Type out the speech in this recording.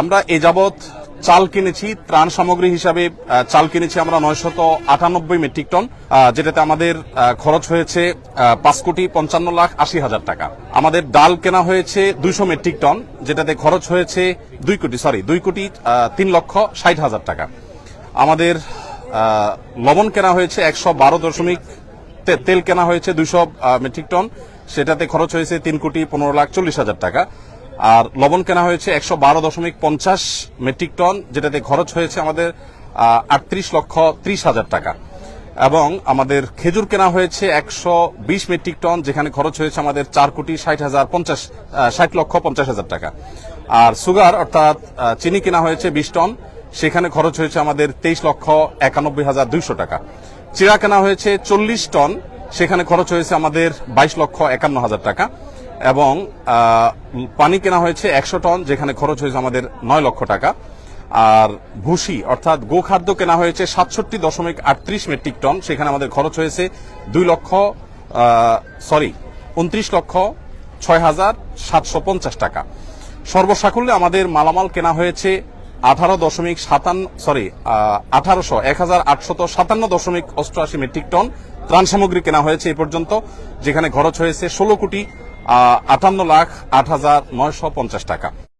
আমরা এ যাবৎ চাল কিনেছি, ত্রাণ সামগ্রী হিসাবে চাল কিনেছি আমরা নয়শত আটানব্বই মেট্রিক টন যেটাতে আমাদের খরচ হয়েছে পাঁচ কোটি পঞ্চান্ন লাখ আশি হাজার টাকা। আমাদের ডাল কেনা হয়েছে দুইশো মেট্রিক টন, যেটাতে খরচ হয়েছে দুই কোটি সরি দুই কোটি তিন লক্ষ ষাট হাজার টাকা। আমাদের লবণ কেনা হয়েছে একশো বারো দশমিক তেল কেনা হয়েছে দুইশো মেট্রিক টন, সেটাতে খরচ হয়েছে তিন কোটি পনেরো লাখ চল্লিশ হাজার টাকা। আর লবণ কেনা হয়েছে একশো বারো দশমিক পঞ্চাশ মেট্রিক টন, যেটাতে খরচ হয়েছে আমাদের আটত্রিশ লক্ষ ত্রিশ হাজার টাকা। এবং আমাদের খেজুর কেনা হয়েছে একশো বিশ মেট্রিক টন, যেখানে খরচ হয়েছে আমাদের চার কোটি ষাট হাজার পঞ্চাশ ষাট লক্ষ পঞ্চাশ হাজার টাকা। আর সুগার, অর্থাৎ চিনি কেনা হয়েছে বিশ টন, সেখানে খরচ হয়েছে আমাদের তেইশ লক্ষ একানব্বই হাজার দুইশো টাকা। চিড়া কেনা হয়েছে চল্লিশ টন, সেখানে খরচ হয়েছে আমাদের বাইশ লক্ষ একান্ন হাজার টাকা। এবং পানি কেনা হয়েছে একশো টন, যেখানে খরচ হয়েছে আমাদের নয় লক্ষ টাকা। আর ভুসি, অর্থাৎ গোখাদ্য কেনা হয়েছে সাতষট্টি দশমিক আটত্রিশ মেট্রিক টন, সেখানে আমাদের খরচ হয়েছে দুই লক্ষ সরি, উনত্রিশ লক্ষ ছয় হাজার সাতশো পঞ্চাশ টাকা। সর্বসাকুল্যে আমাদের মালামাল কেনা হয়েছে আঠারো দশমিক সাতান্ন সরি আঠারোশো এক হাজার আটশত সাতান্ন দশমিক অষ্টআশি মেট্রিক টন ত্রাণ সামগ্রী কেনা হয়েছে এ পর্যন্ত, যেখানে খরচ হয়েছে ষোলো কোটি আটান্ন লাখ আট হাজার নয়শো পঞ্চাশ টাকা।